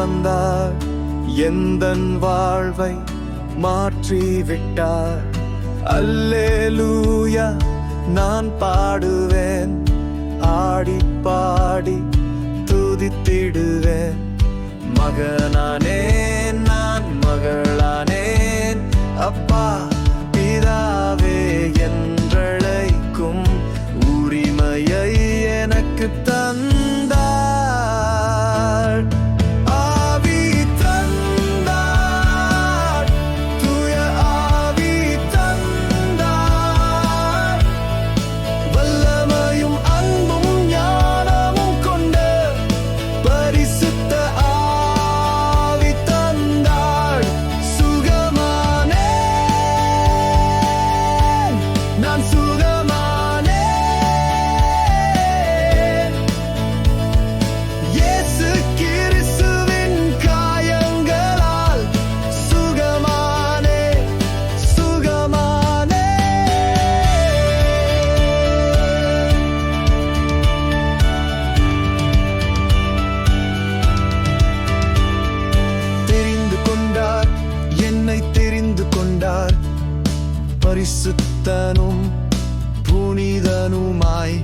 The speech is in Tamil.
வந்தார். எந்தன் வாழ்வை மாற்றி விட்டார் அல்லேலூயா நான் பாடுவேன். ஆடி பாடி துதித்திடுவேன். மகனானே பரிசுத்தனும் புனிதனுமாய்